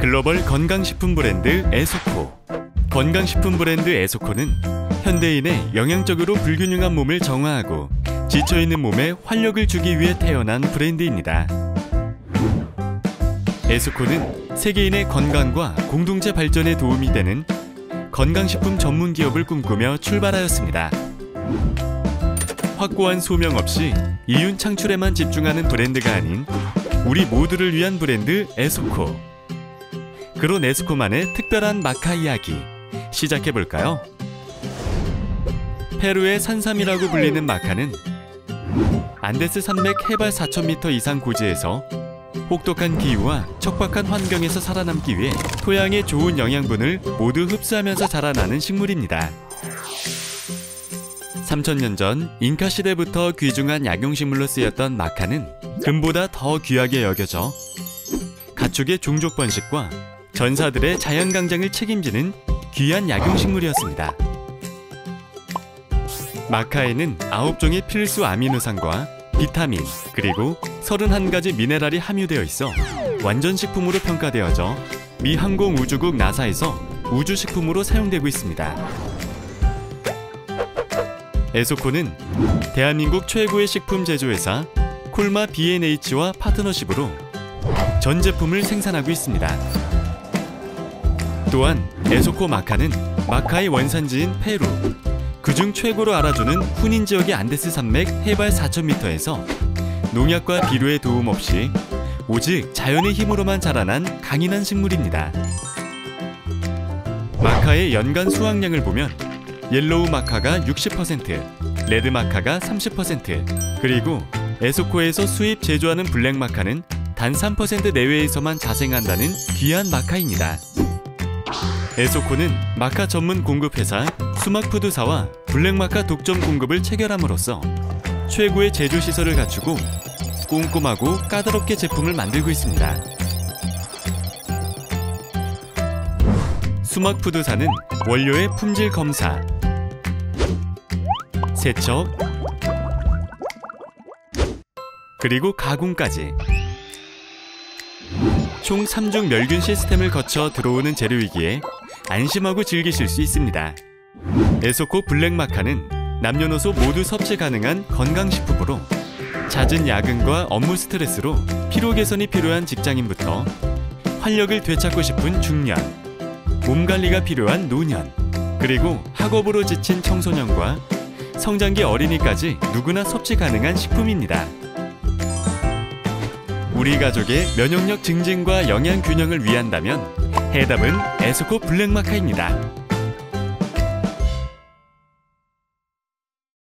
글로벌 건강식품 브랜드 에소코. 건강식품 브랜드 에소코는 현대인의 영양적으로 불균형한 몸을 정화하고 지쳐있는 몸에 활력을 주기 위해 태어난 브랜드입니다. 에소코는 세계인의 건강과 공동체 발전에 도움이 되는 건강식품 전문 기업을 꿈꾸며 출발하였습니다. 확고한 소명 없이 이윤 창출에만 집중하는 브랜드가 아닌 우리 모두를 위한 브랜드 에소코. 그런 에소코만의 특별한 마카 이야기 시작해 볼까요? 페루의 산삼이라고 불리는 마카는 안데스 산맥 해발 4,000m 이상 고지에서 혹독한 기후와 척박한 환경에서 살아남기 위해 토양의 좋은 영양분을 모두 흡수하면서 자라나는 식물입니다. 3천년 전 잉카 시대부터 귀중한 약용식물로 쓰였던 마카는 금보다 더 귀하게 여겨져 가축의 종족 번식과 전사들의 자연 강장을 책임지는 귀한 약용식물이었습니다. 마카에는 9종의 필수 아미노산과 비타민, 그리고 31가지 미네랄이 함유되어 있어 완전 식품으로 평가되어져 미 항공우주국 나사에서 우주식품으로 사용되고 있습니다. 에소코는 대한민국 최고의 식품 제조회사 콜마 B&H와 파트너십으로 전 제품을 생산하고 있습니다. 또한 에소코 마카는 마카의 원산지인 페루, 그중 최고로 알아주는 후닌 지역의 안데스 산맥 해발 4,000m에서 농약과 비료의 도움 없이 오직 자연의 힘으로만 자라난 강인한 식물입니다. 마카의 연간 수확량을 보면 옐로우 마카가 60%, 레드 마카가 30%, 그리고 에소코에서 수입 제조하는 블랙 마카는 단 3% 내외에서만 자생한다는 귀한 마카입니다. 에소코는 마카 전문 공급회사 수막푸드사와 블랙마카 독점 공급을 체결함으로써 최고의 제조 시설을 갖추고 꼼꼼하고 까다롭게 제품을 만들고 있습니다. 수막푸드사는 원료의 품질 검사, 세척, 그리고 가공까지 총 3중 멸균 시스템을 거쳐 들어오는 재료이기에 안심하고 즐기실 수 있습니다. 에소코 블랙마카는 남녀노소 모두 섭취 가능한 건강식품으로 잦은 야근과 업무 스트레스로 피로 개선이 필요한 직장인부터 활력을 되찾고 싶은 중년, 몸 관리가 필요한 노년, 그리고 학업으로 지친 청소년과 성장기 어린이까지 누구나 섭취 가능한 식품입니다. 우리 가족의 면역력 증진과 영양 균형을 위한다면 해답은 에스코 블랙마카입니다.